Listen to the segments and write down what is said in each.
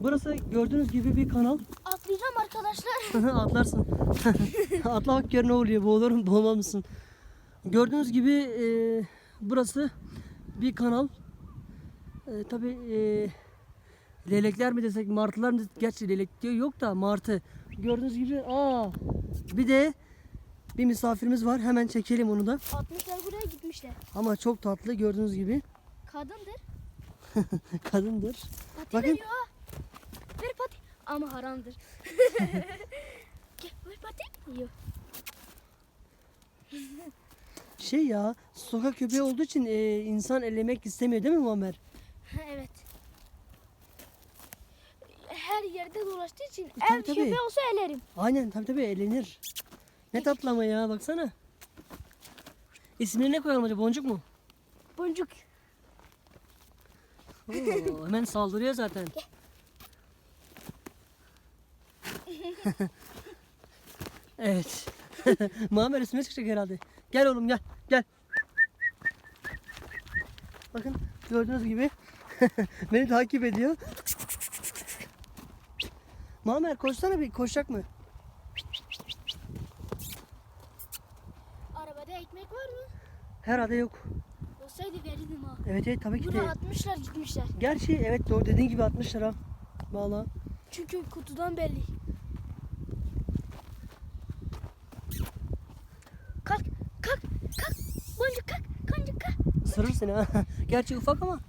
Burası gördüğünüz gibi bir kanal. Atlayacağım arkadaşlar. Atlarsın. Atla bak gör ne oluyor. Boğulurum boğulmaz mısın? Gördüğünüz gibi e, burası bir kanal. E, Tabi leylekler mi desek martılar mı desek gerçi leylek diyor yok da martı. Gördüğünüz gibi aa bir de bir misafirimiz var. Hemen çekelim onu da. 60'lar buraya gitmişler. Ama çok tatlı gördüğünüz gibi. Kadındır. Kadındır. Pati Bakın. pati. Ama haramdır. Gel. Şey ya sokak köpeği olduğu için e, insan ellemek istemiyor değil mi Muammer? Ha, evet. Her yerde dolaştığı için tabii, ev tabii. köpeği olsa elerim. Aynen tabii tabii eğlenir. Ne tatlı ama ya baksana. İsmini ne koyalım acaba boncuk mu? Boncuk. Oo, hemen saldırıyor zaten. evet. Muammer üstüme çıkacak herhalde. Gel oğlum gel gel. Bakın gördüğünüz gibi beni takip ediyor. Muammer koşsana bir koşacak mı? Arabada ekmek var mı? Herhalde yok. Olsaydı verirdim ha. Evet evet tabii ki Bunu de. atmışlar gitmişler. Gerçi evet doğru dediğin gibi 60 lira. Valla. Çünkü kutudan belli. Kalk, kalk, kalk. Boncuk kalk, boncuk kalk. Isırır seni ha. Gerçi ufak ama.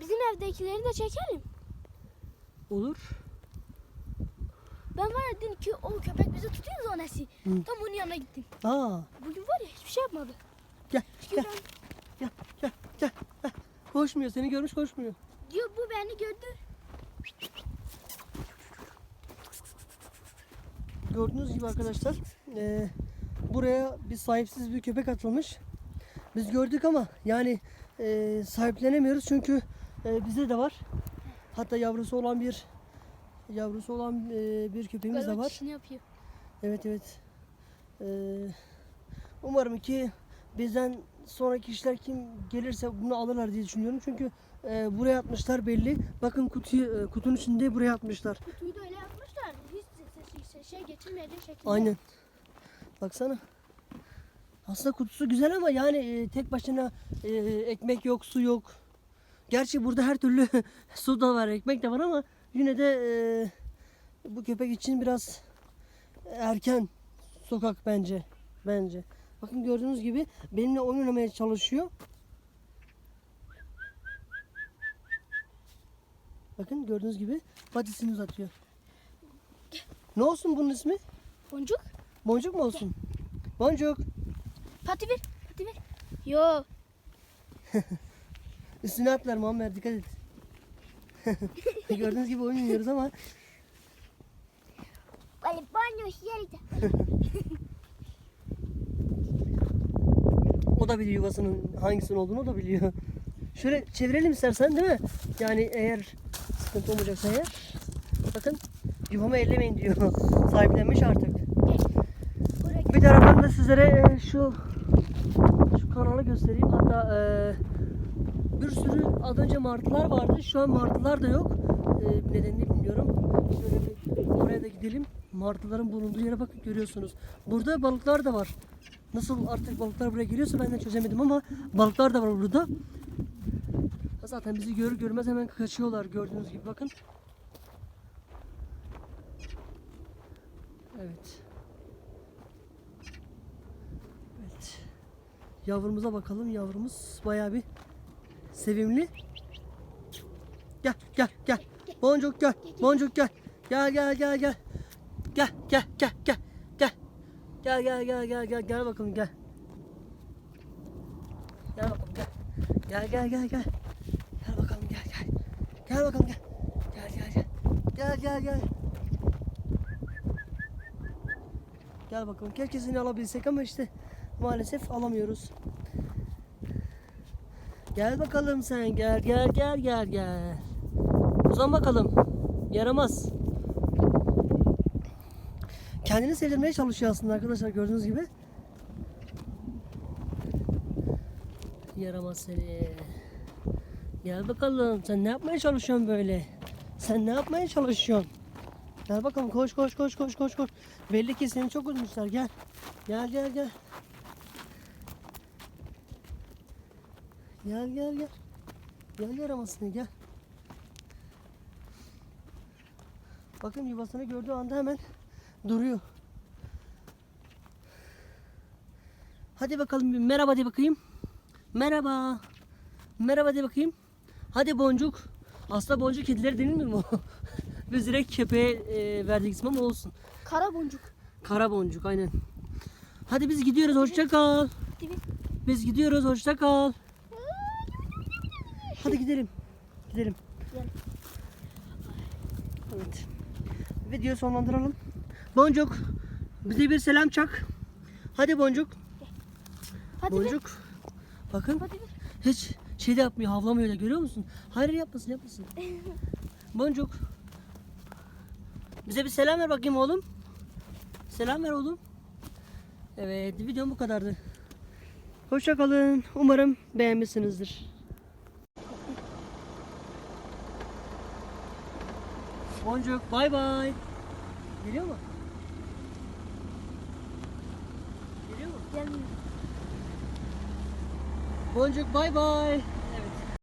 Bizim evdekileri de çekelim. Olur. Ben var ya dün ki o köpek bizi tutuyor zonesi. Hı. Tam onun yanına gittim. Aa. Bugün var ya hiçbir şey yapmadı. Gel Çünkü gel ben, gel gel gel. Koşmuyor seni görmüş koşmuyor. diyor bu beni gördü. Gördüğünüz gibi arkadaşlar eee, buraya bir sahipsiz bir köpek atılmış. Biz gördük ama yani eee, sahiplenemiyoruz çünkü eee, bizde de var. Hatta yavrusu olan bir yavrusu olan eee, bir köpeğimiz de Galiba var. çişini yapıyor. Evet evet. Ee, umarım ki bizden sonraki kişiler kim gelirse bunu alırlar diye düşünüyorum. Çünkü e, buraya atmışlar belli. Bakın kutuyu e, kutunun içinde buraya atmışlar. Kutuyu da öyle şey geçirmeyecek şekilde. Aynen. Baksana. Aslında kutusu güzel ama yani e, tek başına e, ekmek yok, su yok. Gerçi burada her türlü su da var, ekmek de var ama yine de e, bu köpek için biraz erken sokak bence. Bence. Bakın gördüğünüz gibi benimle oyun oynamaya çalışıyor. Bakın gördüğünüz gibi patisini uzatıyor. Ne olsun bunun ismi? Boncuk. Boncuk mu olsun? Boncuk. Pati ver. Pati ver. Yo. Üstüne atlar Muammer dikkat et. Gördüğünüz gibi oynuyoruz ama Böyle banyo yerde. o da biliyor yuvasının hangisinin olduğunu o da biliyor. Şöyle çevirelim istersen değil mi? Yani eğer sıkıntı olmayacaksa eğer. Bakın yuvamı ellemeyin diyor. Sahiplenmiş artık. Bir taraftan da sizlere e, şu şu kanalı göstereyim. Hatta e, bir sürü az önce martılar vardı. Şu an martılar da yok. E, nedenini bilmiyorum. Şöyle bir oraya da gidelim. Martıların bulunduğu yere bakın görüyorsunuz. Burada balıklar da var. Nasıl artık balıklar buraya geliyorsa ben de çözemedim ama balıklar da var burada. Zaten bizi görür görmez hemen kaçıyorlar gördüğünüz gibi bakın. Evet. Evet. Yavrumuza bakalım. Yavrumuz bayağı bir sevimli. Gel gel gel. Boncuk gel. Boncuk gel. Gel gel gel gel. Gel gel gel gel. Gel. Gel gel gel gel gel gel bakalım gel. Gel bakalım gel. Gel gel gel gel. Gel bakalım gel gel. Gel bakalım gel. Gel gel gel. Gel gel gel. Gel bakalım. Keşke seni alabilsek ama işte maalesef alamıyoruz. Gel bakalım sen. Gel gel gel gel gel. Uzan bakalım. Yaramaz. Kendini sevdirmeye çalışıyor aslında arkadaşlar gördüğünüz gibi. Yaramaz seni. Gel bakalım. Sen ne yapmaya çalışıyorsun böyle? Sen ne yapmaya çalışıyorsun? Gel bakalım koş koş koş koş koş koş. Belli ki seni çok üzmüşler. Gel. Gel gel gel. Gel gel gel. Gel yaramasını gel. Bakın yuvasını gördüğü anda hemen duruyor. Hadi bakalım bir merhaba de bakayım. Merhaba. Merhaba de bakayım. Hadi boncuk. Aslında boncuk kedileri denilmiyor mu? Biz direkt köpeğe e, verdik ismi ama olsun. Kara boncuk. Kara boncuk aynen. Hadi biz gidiyoruz hoşça kal. Bir. Biz gidiyoruz hoşça kal. Hadi gidelim. Gidelim. Evet. Videoyu sonlandıralım. Boncuk bize bir selam çak. Hadi boncuk. Hadi bir. Boncuk. Bakın Hadi bir. hiç şey de yapmıyor, havlamıyor da görüyor musun? Hayır yapmasın, yapmasın. Boncuk. Bize bir selam ver bakayım oğlum. Selam ver oğlum. Evet, videom bu kadardı. Hoşça kalın. Umarım beğenmişsinizdir. Boncuk, bay bay. Geliyor mu? Geliyor mu? Gelmiyor. Boncuk, bay bay.